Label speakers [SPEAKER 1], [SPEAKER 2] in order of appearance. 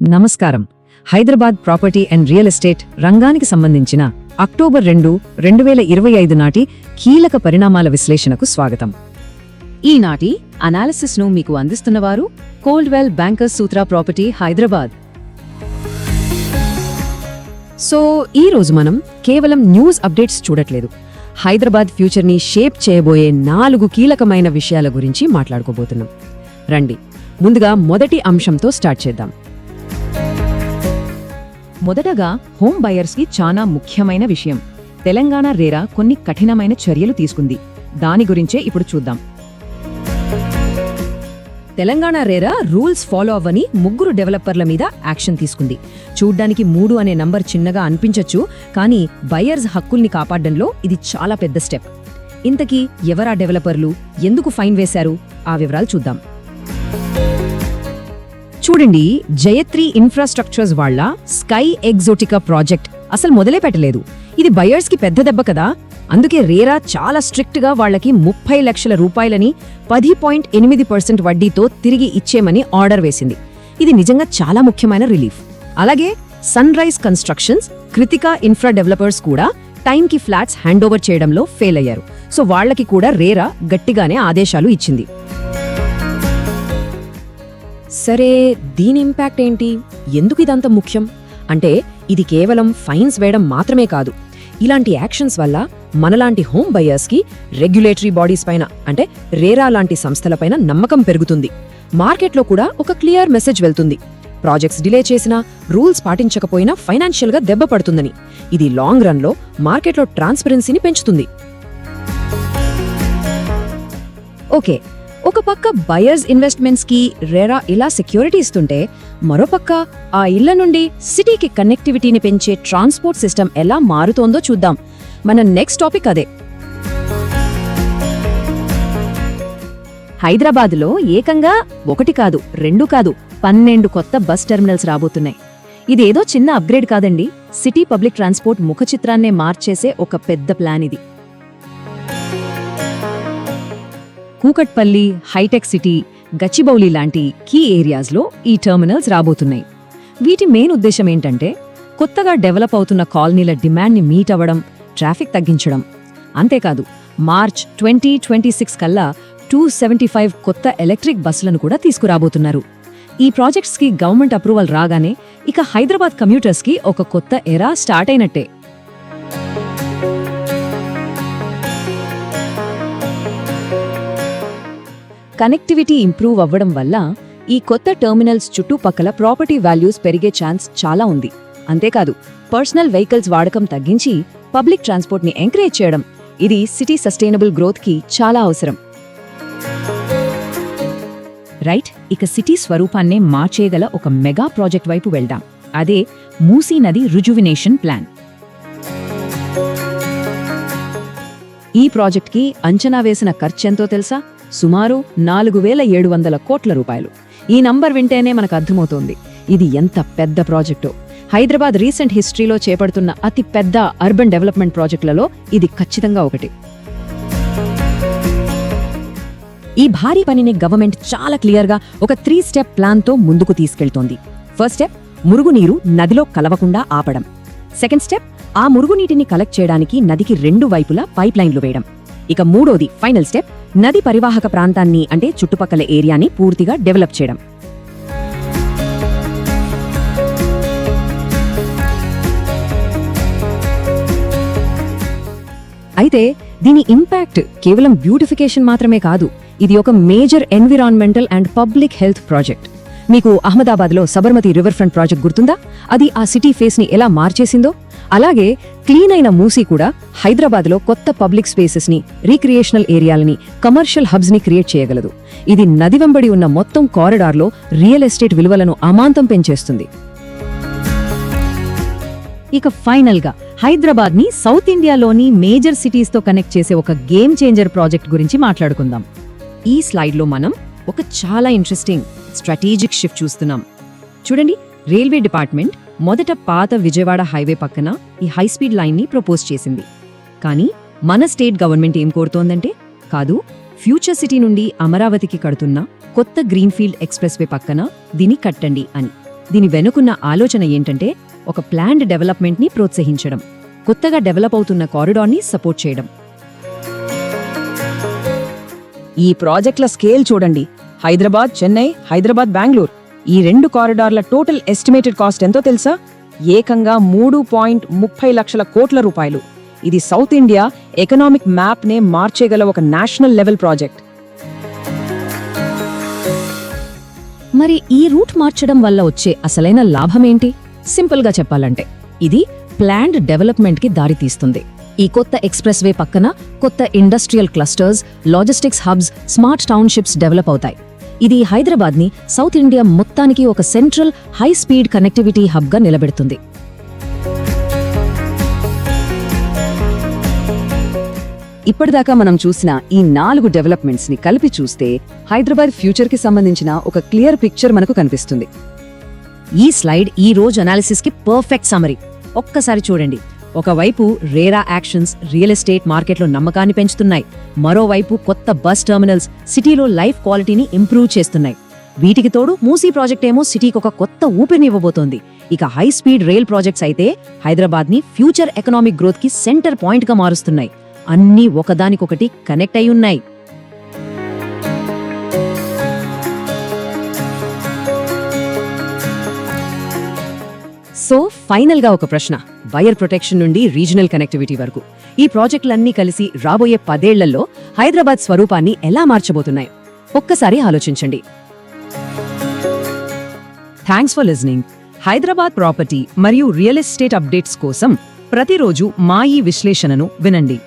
[SPEAKER 1] నమస్కారం. Hyderabad property and real estate రంగానికి సంబంధించిన అక్టోబర్ రెండు రెండు వేల ఇరవై ఐదు నాటి కీలక పరిణామాల విశ్లేషణకు స్వాగతం. ఈనాటి అనాలిసిస్ను మీకు అందిస్తున్నవారు Coldwell Bankers Sutra property Hyderabad. So ఈ రోజు మనం కేవలం న్యూస్ అప్డేట్స్ చూడట్లేదు. హైదరాబాద్ ఫ్యూచర్ని షేప్ చేయబోయే నాలుగు కీలకమైన విషయాల గురించి మాట్లాడుకోబోతున్నాం. రండి ముందుగా మొదటి అంశంతో స్టార్ట్ చేద్దాం. మొదటగా హోమ్ బయర్స్కి చాలా ముఖ్యమైన విషయం. తెలంగాణ రేరా కొన్ని కఠినమైన చర్యలు తీసుకుంది. దాని గురించే ఇప్పుడు చూద్దాం. తెలంగాణ రేరా రూల్స్ ఫాలో అవ్వని ముగ్గురు డెవలపర్ల మీద యాక్షన్ తీసుకుంది. చూడ్డానికి మూడు అనే నంబర్ చిన్నగా అనిపించొచ్చు కానీ బయర్స్ హక్కుల్ని కాపాడడంలో ఇది చాలా పెద్ద స్టెప్. ఇంతకీ ఎవరా డెవలపర్లు? ఎందుకు ఫైన్ వేశారు? ఆ వివరాలు చూద్దాం. చూడండి జయత్రి ఇన్ఫ్రాస్ట్రక్చర్స్ వాళ్ళ స్కై ఎగ్జోటికా ప్రాజెక్ట్ అసలు మొదలే పెట్టలేదు. ఇది బయర్స్కి పెద్ద దెబ్బ కదా. అందుకే రేరా చాలా స్ట్రిక్ట్గా వాళ్ళకి ముప్పై లక్షల రూపాయలని పది పాయింట్ ఎనిమిది పర్సెంట్ వడ్డీతో తిరిగి ఇచ్చేమని ఆర్డర్ వేసింది. ఇది నిజంగా చాలా ముఖ్యమైన రిలీఫ్ అలాగే sunrise constructions Kritika infra developers కూడా టైంకి ఫ్లాట్స్ హ్యాండ్ ఓవర్ చేయడంలో ఫెయిల్ అయ్యారు. సో వాళ్ళకి కూడా రేరా గట్టిగానే ఆదేశాలు ఇచ్చింది. సరే దీని ఇంపాక్ట్ ఏంటి? ఎందుకు ఇదంత ముఖ్యం? అంటే ఇది కేవలం ఫైన్స్ వేయడం మాత్రమే కాదు. ఇలాంటి యాక్షన్స్ వల్ల మనలాంటి హోమ్ బయర్స్కి రెగ్యులేటరీ బాడీస్ పైన అంటే రేరా లాంటి సంస్థలపైన నమ్మకం పెరుగుతుంది. మార్కెట్లో కూడా ఒక క్లియర్ మెసేజ్ వెళ్తుంది. ప్రాజెక్ట్స్ డిలే చేసినా రూల్స్ పాటించకపోయినా ఫైనాన్షియల్గా దెబ్బ పడుతుందని. ఇది లాంగ్ రన్లో మార్కెట్లో ట్రాన్స్పరెన్సీని పెంచుతుంది. ఓకే ఒక పక్క బయర్స్ ఇన్వెస్ట్మెంట్స్కి ఇలా సెక్యూరిటీ ఇస్తుంటే మరోపక్క ఆ ఇళ్ళ నుండి సిటీకి కనెక్టివిటీని పెంచే ట్రాన్స్పోర్ట్ సిస్టమ్ ఎలా మారుతోందో చూద్దాం. మన నెక్స్ట్ టాపిక్ అదే. హైదరాబాద్లో ఏకంగా ఒకటి కాదు రెండు కాదు పన్నెండు కొత్త బస్ టెర్మినల్స్ రాబోతున్నాయి. ఇదేదో చిన్న అప్గ్రేడ్ కాదండి సిటీ పబ్లిక్ ట్రాన్స్పోర్ట్ ముఖ చిత్రాన్నే మార్చేసే ఒక పెద్ద ప్లాన్ ఇది. కూకట్పల్లి హైటెక్ సిటీ గచ్చిబౌలి లాంటి కీ ఏరియాస్లో ఈ టెర్మినల్స్ రాబోతున్నాయి. వీటి మెయిన్ ఉద్దేశం ఏంటంటే కొత్తగా డెవలప్ అవుతున్న కాలనీల డిమాండ్ని మీట్ అవ్వడం ట్రాఫిక్ తగ్గించడం. అంతేకాదు మార్చ్ ట్వంటీ ట్వంటీ సిక్స్ కల్లా టూ సెవెంటీ ఫైవ్ కొత్త ఎలక్ట్రిక్ బస్సులను కూడా తీసుకురాబోతున్నారు. ఈ ప్రాజెక్ట్స్కి గవర్నమెంట్ అప్రూవల్ రాగానే ఇక హైదరాబాద్ కమ్యూటర్స్కి ఒక కొత్త ఎరా స్టార్ట్ అయినట్టే. కనెక్టివిటీ ఇంప్రూవ్ అవ్వడం వల్ల ఈ కొత్త టెర్మినల్స్ చుట్టుపక్కల ప్రాపర్టీ వాల్యూస్ పెరిగే ఛాన్స్ చాలా ఉంది. అంతేకాదు పర్సనల్ వెహికల్స్ వాడకం తగ్గించి పబ్లిక్ ట్రాన్స్పోర్ట్ని ఎంకరేజ్ చేయడం ఇది సిటీ సస్టైనబుల్ గ్రోత్కి చాలా అవసరం. రైట్ ఇక సిటీ స్వరూపాన్నే మార్చేయగల ఒక మెగా ప్రాజెక్ట్ వైపు వెళ్దాం. అదే మూసీ నది రుజువినేషన్ ప్లాన్. ఈ ప్రాజెక్ట్కి అంచనా వేసిన ఖర్చెంతో తెలుసా? సుమారు నాలుగు వేల ఏడు వందల కోట్ల రూపాయలు. ఈ నంబర్ వింటేనే మనకు అర్థమవుతోంది. ఇది ఎంత పెద్ద ప్రాజెక్టో. హైదరాబాద్ రీసెంట్ హిస్టరీలో చేపడుతున్న అతి పెద్ద అర్బన్ డెవలప్మెంట్ ప్రాజెక్టులలో ఇది ఖచ్చితంగా ఒకటి. ఈ భారీ పనిని గవర్నమెంట్ చాలా క్లియర్గా ఒక త్రీ స్టెప్ ప్లాన్తో ముందుకు తీసుకెళ్తోంది. ఫస్ట్ స్టెప్ మురుగునీరు నదిలో కలవకుండా ఆపడం. సెకండ్ స్టెప్ ఆ మురుగునీటిని కలెక్ట్ చేయడానికి నదికి రెండు వైపులా పైప్లైన్లు వేయడం. ఇక మూడోది ఫైనల్ స్టెప్ నది పరివాహక ప్రాంతాన్ని అంటే చుట్టుపక్కల ఏరియాని పూర్తిగా డెవలప్ చేయడం. అయితే దీని ఇంపాక్ట్ కేవలం బ్యూటిఫికేషన్ మాత్రమే కాదు ఇది ఒక major environmental and public health project మీకు అహ్మదాబాద్లో సబర్మతి రివర్ ఫ్రంట్ ప్రాజెక్ట్ గుర్తుందా? అది ఆ సిటీ ఫేస్ని ఎలా మార్చేసిందో? అలాగే క్లీన్ అయిన మూసీ కూడా హైదరాబాద్లో కొత్త పబ్లిక్ స్పేసెస్ని రీక్రియేషనల్ ఏరియాలని కమర్షియల్ హబ్స్ని క్రియేట్ చేయగలదు. ఇది నది వెంబడి ఉన్న మొత్తం కారిడార్లో రియల్ ఎస్టేట్ విలువలను అమాంతం పెంచేస్తుంది. ఇక ఫైనల్గా హైదరాబాద్ని సౌత్ ఇండియాలోని మేజర్ సిటీస్తో కనెక్ట్ చేసే ఒక గేమ్ చేంజర్ ప్రాజెక్ట్ గురించి మాట్లాడుకుందాం. ఈ స్లైడ్లో మనం ఒక చాలా ఇంట్రెస్టింగ్ స్ట్రాటజిక్ షిఫ్ట్ చూస్తున్నాం. చూడండి రైల్వే డిపార్ట్మెంట్ మొదట పాత విజయవాడ హైవే పక్కన ఈ హై స్పీడ్ ప్రపోజ్ చేసింది. కానీ మన స్టేట్ గవర్నమెంట్ ఏం కోరుతోందంటే కాదు ఫ్యూచర్ సిటీ నుండి అమరావతికి కడుతున్న కొత్త గ్రీన్ఫీల్డ్ ఎక్స్ప్రెస్ వే పక్కన దీన్ని కట్టండి అని. దీని వెనుకున్న ఆలోచన ఏంటంటే ఒక ప్లాన్డ్ డెవలప్మెంట్ని ప్రోత్సహించడం కొత్తగా డెవలప్ అవుతున్న కారిడార్ని సపోర్ట్ చేయడం.
[SPEAKER 2] ఈ ప్రాజెక్టుల స్కేల్ చూడండి. హైదరాబాద్ చెన్నై హైదరాబాద్ బెంగళూరు. ఈ రెండు కారిడార్ల టోటల్ ఎస్టిమేటెడ్ కాస్ట్ ఎంతో తెలుసా? ఏకంగా మూడు పాయింట్ ముప్పై లక్షల కోట్ల రూపాయలు. ఇది సౌత్ ఇండియా ఎకనామిక్ మ్యాప్నే మార్చేగల ఒక నేషనల్ లెవెల్ ప్రాజెక్ట్.
[SPEAKER 1] మరి ఈ రూట్ మార్చడం వల్ల వచ్చే అసలైన లాభమేంటి? సింపుల్గా చెప్పాలంటే ఇది ప్లాన్డ్ డెవలప్మెంట్కి దారితీస్తుంది. ఈ కొత్త ఎక్స్ప్రెస్ వే పక్కన కొత్త industrial clusters logistics hubs smart townships develop అవుతాయి. ఇది హైదరాబాద్ని సౌత్ ఇండియా మొత్తానికి ఒక సెంట్రల్ హై స్పీడ్ కనెక్టివిటీ హబ్గా నిలబెడుతుంది.
[SPEAKER 3] ఇప్పటిదాకా మనం చూసిన ఈ నాలుగు డెవలప్మెంట్స్ని కలిపి చూస్తే హైదరాబాద్ ఫ్యూచర్కి సంబంధించిన ఒక క్లియర్ పిక్చర్ మనకు కనిపిస్తుంది.
[SPEAKER 1] ఈ స్లైడ్ ఈ రోజు అనాలిసిస్కి పర్ఫెక్ట్ సమరీ ఒక్కసారి చూడండి. ఒకవైపు రేరా యాక్షన్స్ రియల్ ఎస్టేట్ మార్కెట్లో నమ్మకాన్ని పెంచుతున్నాయి. మరోవైపు కొత్త బస్ టెర్మినల్స్ సిటీలో లైఫ్ క్వాలిటీని ఇంప్రూవ్ చేస్తున్నాయి. వీటికి తోడు మూసీ ప్రాజెక్ట్ ఏమో సిటీకి ఒక కొత్త ఊపిరిని ఇవ్వబోతోంది ఇక హై స్పీడ్ రైల్ ప్రాజెక్ట్స్ అయితే హైదరాబాద్ని ఫ్యూచర్ ఎకనామిక్ గ్రోత్కి సెంటర్ పాయింట్గా మారుస్తున్నాయి. అన్నీ ఒకదానికొకటి కనెక్ట్ అయి ఉన్నాయి. సో ఫైనల్గా ఒక ప్రశ్న. వైర్ ప్రొటెక్షన్ నుండి రీజనల్ కనెక్టివిటీ వరకు. ఈ ప్రాజెక్టులన్నీ కలిసి రాబోయే పదేళ్ళలో హైదరాబాద్ స్వరూపాన్ని ఎలా మార్చబోతున్నాయి ఒక్కసారి ఆలోచించండి.
[SPEAKER 2] Thanks for listening Hyderabad property మరియు రియల్ ఎస్టేట్ అప్డేట్స్ కోసం ప్రతిరోజు మా ఈ విశ్లేషణను వినండి.